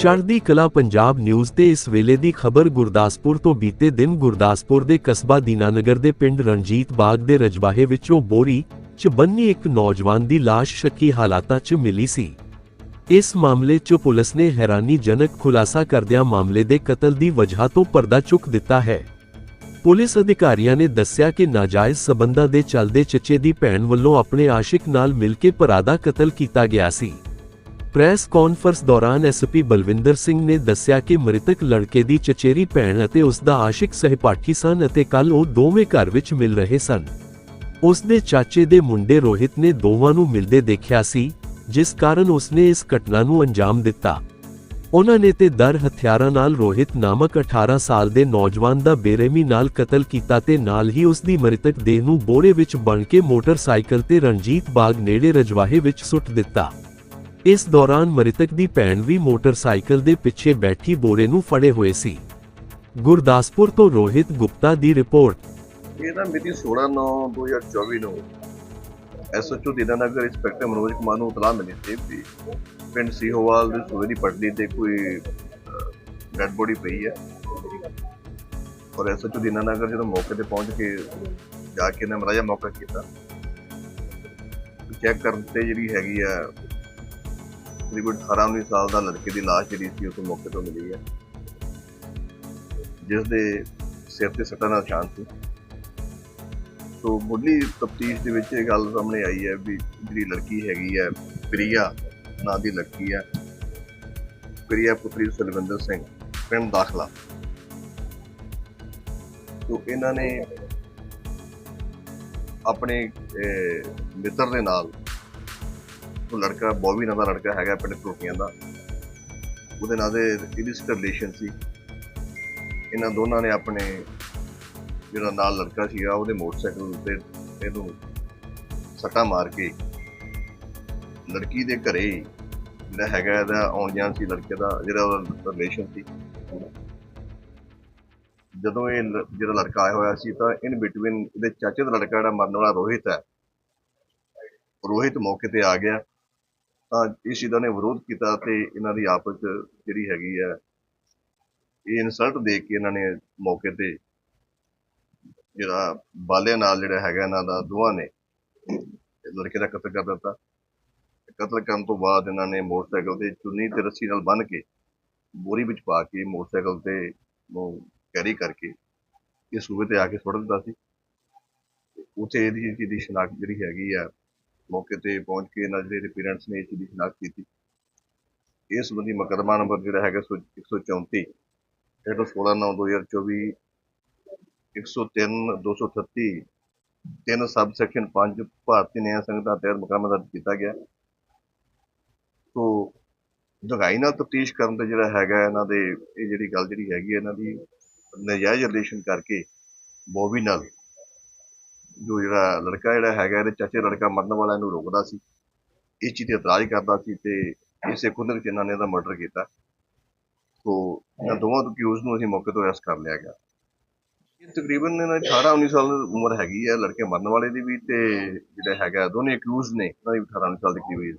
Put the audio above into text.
ਚੜ੍ਹਦੀ ਕਲਾ ਪੰਜਾਬ ਨਿਊਜ਼ ਤੇ ਇਸ ਵੇਲੇ ਦੀ ਖਬਰ ਗੁਰਦਾਸਪੁਰ ਤੋਂ ਬੀਤੇ ਦਿਨ ਗੁਰਦਾਸਪੁਰ ਦੇ ਕਸਬਾ ਦੀਨਾਨਗਰ ਦੇ ਪਿੰਡ ਰਣਜੀਤ ਬਾਗ ਦੇ ਰਜਬਾਹੇ ਵਿੱਚੋਂ ਬੋਰੀ 'ਚ ਬੰਨੀ ਇੱਕ ਨੌਜਵਾਨ ਦੀ ਲਾਸ਼ ਸ਼ੱਕੀ ਹਾਲਾਤਾਂ 'ਚ ਮਿਲੀ ਸੀ। ਇਸ ਮਾਮਲੇ 'ਚ ਪੁਲਿਸ ਨੇ ਹੈਰਾਨੀਜਨਕ ਖੁਲਾਸਾ ਕਰਦਿਆਂ ਮਾਮਲੇ ਦੇ ਕਤਲ ਦੀ ਵਜ੍ਹਾ ਤੋਂ ਪਰਦਾ ਚੁੱਕ ਦਿੱਤਾ ਹੈ। ਪੁਲਿਸ ਅਧਿਕਾਰੀਆਂ ਨੇ ਦੱਸਿਆ ਕਿ ਨਾਜਾਇਜ਼ ਸਬੰਧਾਂ ਦੇ ਚੱਲਦੇ ਚਚੇ ਦੀ ਭੈਣ ਵੱਲੋਂ ਆਪਣੇ ਆਸ਼ਿਕ ਨਾਲ ਮਿਲ ਕੇ ਭਰਾ ਦਾ ਕਤਲ ਕੀਤਾ ਗਿਆ ਸੀ। ਪ੍ਰੈਸ ਕਾਨਫਰੰਸ ਦੌਰਾਨ ਐਸਪੀ ਬਲਵਿੰਦਰ ਸਿੰਘ ਨੇ ਦੱਸਿਆ ਕਿ ਮ੍ਰਿਤਕ ਲੜਕੇ ਦੀ ਚਚੇਰੀ ਭੈਣ ਅਤੇ ਉਸ ਦਾ ਆਸ਼ਿਕ ਸਹਿਪਾਠੀ ਸਨ ਅਤੇ ਕੱਲ ਉਹ ਦੋਵੇਂ ਘਰ ਵਿੱਚ ਮਿਲ ਰਹੇ ਸਨ। ਉਸ ਦੇ ਚਾਚੇ ਦੇ ਮੁੰਡੇ ਰੋਹਿਤ ਨੇ ਦੋਵਾਂ ਨੂੰ ਮਿਲਦੇ ਦੇਖਿਆ ਸੀ, ਜਿਸ ਕਾਰਨ ਉਸ ਨੇ ਇਸ ਘਟਨਾ ਨੂੰ ਅੰਜਾਮ ਦਿੱਤਾ। ਉਹਨਾਂ ਨੇ ਤੇ ਦਰ ਹਥਿਆਰਾਂ ਨਾਲ ਰੋਹਿਤ ਨਾਮਕ 18 ਸਾਲ ਦੇ ਨੌਜਵਾਨ ਦਾ ਬੇਰਹਿਮੀ ਨਾਲ ਕਤਲ ਕੀਤਾ ਤੇ ਨਾਲ ਹੀ ਉਸ ਦੀ ਮ੍ਰਿਤਕ ਦੇਹ ਨੂੰ ਬੋਰੇ ਵਿੱਚ ਬਣ ਕੇ ਮੋਟਰਸਾਈਕਲ ਤੇ ਰਣਜੀਤ ਬਾਗ ਨੇੜੇ ਰਜਵਾਹੇ ਵਿੱਚ ਸੁੱਟ ਦਿੱਤਾ। ਇਸ ਦੌਰਾਨ ਮ੍ਰਿਤਕ ਦੀ ਭੈਣ ਵੀ ਮੋਟਰਸਾਈਕਲ ਦੇ ਪਿੱਛੇ ਬੈਠੀ ਬੋਰੇ ਨੂੰ ਫੜੇ ਹੋਏ ਸੀ। ਗੁਰਦਾਸਪੁਰ ਤੋਂ ਰੋਹਿਤ ਗੁਪਤਾ ਦੀ ਰਿਪੋਰਟ। ਇਹ ਨਾ ਮਿਤੀ 16/9/2024 ਨੂੰ ਐਸਐਚਓ ਦੀਨਾਨਗਰ ਇੰਸਪੈਕਟਰ ਮਨੋਜ ਕੁਮਾਰ ਨੂੰ ਇਤਲਾਹ ਮਿਲੀ ਸੀ ਵੀ ਪਿੰਡ ਸੀਹੋਵਾਲ ਦੇ ਸੂਏ ਦੀ ਪਟੜੀ ਤੇ ਕੋਈ ਡੈਡ ਬੋਡੀ ਪਈ ਹੈ। ਔਰ ਐਸਐਚਓ ਦੀਨਾਨਗਰ ਜਦੋਂ ਮੌਕੇ ਤੇ ਪਹੁੰਚ ਕੇ ਜਾ ਕੇ ਨੇ ਮਰਾਇਆ ਮੌਕਾ ਕੀਤਾ ਚੈੱਕ ਕਰਨ ਤੇ ਜਿਹੜੀ ਹੈਗੀ ਆ ਤਕਰੀਬਨ 18 19 ਸਾਲ ਦਾ ਲੜਕੇ ਦੀ ਲਾਸ਼ ਜਿਹੜੀ ਸੀ ਉਸ ਮੌਕੇ ਤੋਂ ਮਿਲੀ ਹੈ। ਜਿਸ ਦੇ ਸਿਰ ਤੇ ਸੱਟਾਂ ਦਾ ਨਿਸ਼ਾਨ ਸੀ। ਸੋ ਮੁੱਢਲੀ ਤਫਤੀਸ਼ ਦੇ ਵਿੱਚ ਇਹ ਗੱਲ ਸਾਹਮਣੇ ਆਈ ਹੈ ਵੀ ਜਿਹੜੀ ਲੜਕੀ ਹੈਗੀ ਹੈ, ਪ੍ਰਿਆ ਨਾਂ ਦੀ ਲੜਕੀ ਹੈ, ਪ੍ਰਿਆ ਪੁੱਤਰੀ ਸੁਲਵਿੰਦਰ ਸਿੰਘ, ਪਿੰਡ ਦਾਖਲਾ। ਸੋ ਇਹਨਾਂ ਨੇ ਆਪਣੇ ਮਿੱਤਰ ਦੇ ਨਾਲ ਉਹ ਲੜਕਾ ਬੋਬੀ ਨਾਂ ਦਾ ਲੜਕਾ ਹੈਗਾ ਪਿੰਡ ਟੋਟੀਆਂ ਦਾ। ਉਹਦੇ ਨਾਲ ਦੇ ਇਲਿਸਟ ਰਿਲੇਸ਼ਨ ਸੀ। ਇਹਨਾਂ ਦੋਨਾਂ ਨੇ ਆਪਣੇ ਜਿਹੜਾ ਨਾਲ ਲੜਕਾ ਸੀਗਾ, ਉਹਦੇ ਮੋਟਰਸਾਈਕਲ ਉੱਤੇ ਇਹਨੂੰ ਸੱਟਾ ਮਾਰ ਕੇ ਲੜਕੀ ਦੇ ਘਰੇ ਜਿਹੜਾ ਹੈਗਾ ਇਹਦਾ ਆਉਣ ਜਾਣ ਸੀ, ਲੜਕੇ ਦਾ ਜਿਹੜਾ ਉਹਦਾ ਰਿਲੇਸ਼ਨ ਸੀ। ਜਦੋਂ ਇਹ ਲ- ਜਿਹੜਾ ਲੜਕਾ ਆਇਆ ਹੋਇਆ ਸੀ ਤਾਂ ਇਨ ਬਿਟਵੀਨ ਇਹਦੇ ਚਾਚੇ ਦਾ ਲੜਕਾ ਜਿਹੜਾ ਮਰਨ ਵਾਲਾ ਰੋਹਿਤ ਹੈ, ਰੋਹਿਤ ਮੌਕੇ ਤੇ ਆ ਗਿਆ। ਤਾਂ ਇਸ ਚੀਜ਼ ਦਾ ਨੇ ਵਿਰੋਧ ਕੀਤਾ ਤੇ ਇਹਨਾਂ ਦੀ ਆਪਸ 'ਚ ਜਿਹੜੀ ਹੈਗੀ ਹੈ, ਇਹ ਇਨਸਲਟ ਦੇ ਕੇ ਇਹਨਾਂ ਨੇ ਮੌਕੇ ਤੇ ਜਿਹੜਾ ਬਾਲੇ ਨਾਲ ਜਿਹੜਾ ਹੈਗਾ ਇਹਨਾਂ ਦਾ ਦੋਵਾਂ ਨੇ ਲੜਕੇ ਦਾ ਕਤਲ ਕਰ ਦਿੱਤਾ। ਕਤਲ ਕਰਨ ਤੋਂ ਬਾਅਦ ਇਹਨਾਂ ਨੇ ਮੋਟਰਸਾਈਕਲ ਤੇ ਚੁੰਨੀ ਤੇ ਰੱਸੀ ਨਾਲ ਬੰਨ੍ਹ ਕੇ ਬੋਰੀ ਵਿੱਚ ਪਾ ਕੇ ਮੋਟਰਸਾਈਕਲ ਤੇ ਉਹ ਕੈਰੀ ਕਰਕੇ ਇਹ ਸੂਬੇ ਤੇ ਆ ਕੇ ਸੁੱਟ ਦਿੱਤਾ ਸੀ। ਉੱਥੇ ਇਹਦੀ ਦੀ ਸ਼ਨਾਖਤ ਜਿਹੜੀ ਹੈਗੀ ਆ ਮੌਕੇ ਤੇ ਪਹੁੰਚ ਕੇ ਇਹਨਾਂ ਜਿਹੜੇ ਪੇਰੈਂਟਸ ਨੇ ਇਸ ਦੀ ਸ਼ਨਾਖਤ ਕੀਤੀ। ਇਸ ਸੰਬੰਧੀ ਮੁਕੱਦਮਾ ਨੰਬਰ ਜਿਹੜਾ ਹੈਗਾ ਸੌ- 134 ਜਿਹੜਾ 16 9 2024 103 238 ਤਿੰਨ ਸਬ ਸੈਕਸ਼ਨ 5 ਭਾਰਤੀ ਨਿਆਂ ਸੰਹਿਤਾ ਤਹਿਤ ਮੁਕੱਦਮਾ ਦਰਜ ਕੀਤਾ ਗਿਆ। ਸੋ ਦਗਾਈ ਨਾਲ ਤਫਤੀਸ਼ ਕਰਨ ਤੇ ਜਿਹੜਾ ਹੈਗਾ ਇਹਨਾਂ ਦੇ, ਇਹ ਜਿਹੜੀ ਗੱਲ ਜਿਹੜੀ ਹੈਗੀ ਹੈ ਇਹਨਾਂ ਦੀ, ਨਜਾਇਜ਼ ਰਿਲੇਸ਼ਨ ਕਰਕੇ ਬੋਬੀ ਨਾਲ ਜੋ ਜਿਹੜਾ ਲੜਕਾ ਜਿਹੜਾ ਹੈਗਾ, ਇਹਦੇ ਚਾਚੇ ਲੜਕਾ ਮਰਨ ਵਾਲਾ ਇਹਨੂੰ ਰੋਕਦਾ ਸੀ। ਇਸ ਚੀਜ਼ ਤੇ ਇਤਰਾਜ਼ ਕਰਦਾ ਸੀ ਤੇ ਇਸੇ ਕੁੰਦਕ ਚ ਇਹਨਾਂ ਨੇ ਇਹਦਾ ਮਰਡਰ ਕੀਤਾ। ਸੋ ਇਹਨਾਂ ਦੋਵਾਂ ਅਕਿਊਜ਼ ਨੂੰ ਅਸੀਂ ਮੌਕੇ ਤੋਂ ਅਰੈਸਟ ਕਰ ਲਿਆ ਗਿਆ। ਇਹ ਤਕਰੀਬਨ ਇਹਨਾਂ ਦੀ 18 19 ਸਾਲ ਉਮਰ ਹੈਗੀ ਹੈ, ਲੜਕੇ ਮਰਨ ਵਾਲੇ ਦੀ ਵੀ ਤੇ ਜਿਹੜਾ ਹੈਗਾ ਦੋਨੇ ਅਕਿਊਜ਼ ਨੇ ਉਹਨਾਂ ਦੀ 18 19 ਸਾਲ ਦੀ ਕਰੀਬ